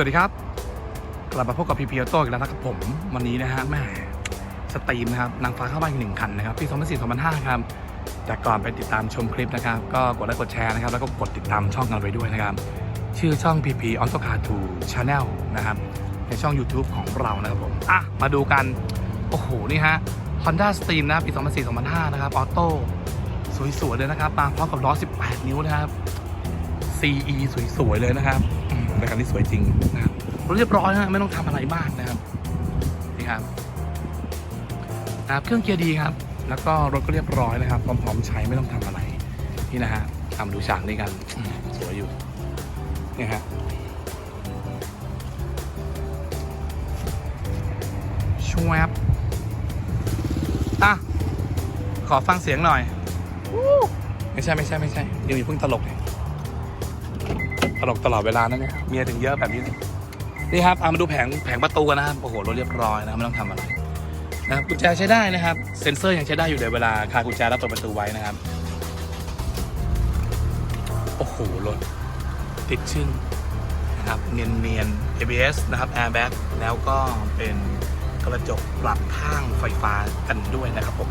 วัสดีครับ กลับมาพบกับพีพีออโต้อีกแล้วนะครับผม วันนี้นะฮะแม่สตรีมนะครับนางฟ้าเข้าบ้านอีกหนึ่งคันนะครับปี2004 2005ครับแต่ก่อนไปติดตามชมคลิปนะครับ ก็กดไลค์กดแชร์นะครับ แล้วก็กดติดตามช่องกันไว้ด้วยนะครับ ชื่อช่อง PP Auto Car 2 Channel นะครับ ในช่อง YouTube ของเรานะครับผมอะมาดูกัน โอ้โห นี่ฮะ Honda Stream นะปี2004 2005 นะครับออโต้สวยๆเลยนะครับมาพร้อมกับล้อ 18 นิ้วนะครับ CE สวยๆเลยนะครับ อืมรายการนี้สวยจริงนะครับรถเรียบร้อยนะไม่ต้องทำอะไรมากนะครับนี่ครับนะครับเครื่องเกียร์ดีครับ แล้วก็รถก็เรียบร้อยนะครับพร้อมๆใช้ไม่ต้องทำอะไรนี่นะฮะทำดูฉากนี้กันสวยอยู่นี่ฮะชวบอะขอฟังเสียงหน่อย ไม่ใช่ไม่ใช่ไม่ใช่เดี๋ยวอย่าเพิ่งตลกเลย ลกตลอดเวลานั่นเนี่ยเมียถึงเยอะแบบนี้เลยนี่ครับเอามาดูแผงแผงประตูกันนะครับโอ้โหรถเรียบร้อยนะครับไม่ต้องทำอะไรนะครับกุญแจใช้ได้นะครับ เซ็นเซอร์ยังใช้ได้อยู่เลยเวลาคากุญแจแล้วเปิดประตูไว้นะครับโอ้โหรถติดชึ่งนะครับเนียนเนียนๆ ABS นะครับ airbag แล้วก็เป็นกระจกปรับข้างไฟฟ้ากันด้วยนะครับผม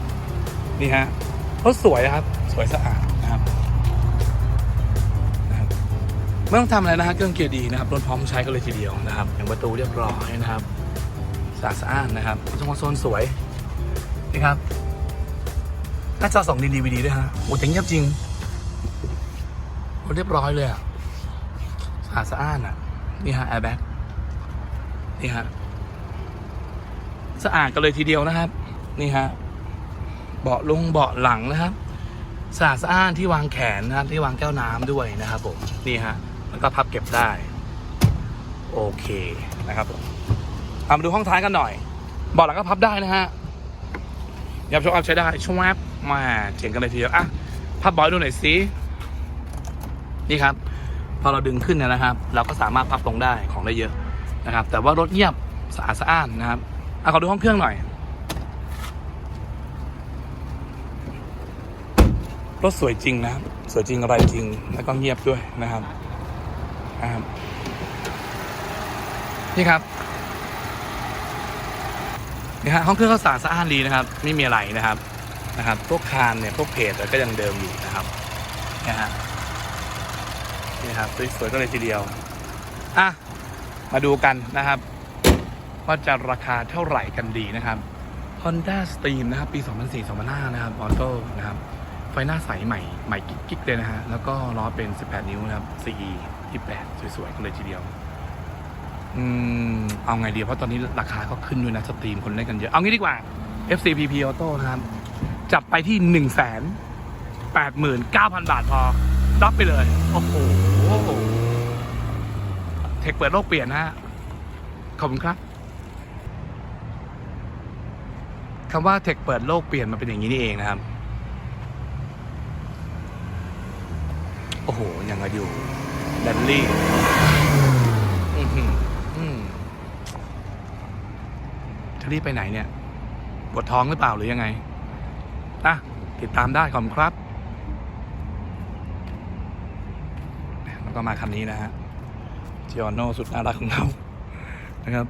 นี่ฮะรถสวยนะครับ สวยสะอาดนะครับ ไม่ต้องทำอะไรนะฮะเครื่องเกียร์ดีนะครับรถพร้อมใช้กันเลยทีเดียวนะครับอย่างประตูเรียบร้อยนะครับสะอาดสะอ้านนะครับช่องคอนโซลสวยนี่ครับหน้าจอสองดีดีวีดีด้วยฮะโอ้เจ๋งเยียบจริงเรียบร้อยเลยอะสะอาดสะอ้านอะนี่ฮะแอร์แบ็กนี่ฮะสะอาดกันเลยทีเดียวนะครับ นี่ฮะเบาะลงเบาะหลังนะครับสะอาดสะอ้านที่วางแขนนะครับที่วางแก้วน้ำด้วยนะครับผมนี่ฮะ มันก็พับเก็บได้ โอเคนะครับผมเอามาดูห้องท้ายกันหน่อยเบาะหลังก็พับได้นะฮะยับชกอัพใช้ได้ช่วบมาเจ๋งกันเลยทีเดียวอะพับบาะให้ดูหน่อยสินี่ครับ พอเราดึงขึ้นเนยนะครับ เราก็สามารถพับลงได้ของได้เยอะนะครับ แต่ว่ารถเงียบสะอาดสะอ้านนะครับเอาขอดูห้องเครื่องหน่อยรถสวยจริงนะครับ สวยจริงอะไรจริงแล้วก็เงียบด้วยนะครับ นะครับนี่ครับนี่ฮะห้องเครื่องก็สะอาดสะอ้านดีนะครับ ไม่มีอะไรนะครับนะครับพวกคานเนี่ยพวกเพจก็ยังเดิมอยู่นะครับนะฮะนี่ครับสวยๆก็เลยทีเดียวอะมาดูกันนะครับว่าจะราคาเท่าไหร่กันดีนะครับ Honda Stream นะครับ ปี 2004-2005 นะครับออโต้นะครับไฟหน้าใสใหม่ใหม่กิ๊กๆเลยนะฮะ แล้วก็ล้อเป็น 18 นิ้วนะครับ CE 28สวยๆกันเลยทีเดียว อืม เอาไงดี เพราะตอนนี้ราคาก็ขึ้นด้วยนะสตรีมคนเล่นกันเยอะ เอางี้ดีกว่า FCPP Auto นะครับ จับไปที่ 1 8 9 0 0 0 บาทพอรับไปเลย โอ้โห เทคเปิดโลกเปลี่ยนนะฮะ ขอบคุณครับคำว่าเทคเปิดโลกเปลี่ยนมาเป็นอย่างนี้นี่เองนะครับ โอ้โห ยังมาอยู่แบลลี่อือหืออืมจะรีบไปไหนเนี่ยปวดท้องหรือเปล่าหรือยังไงอะติดตามได้ขอบคุณครับ แล้วก็มาคันนี้นะฮะจิออนโนสุดน่ารักของเรานะครับ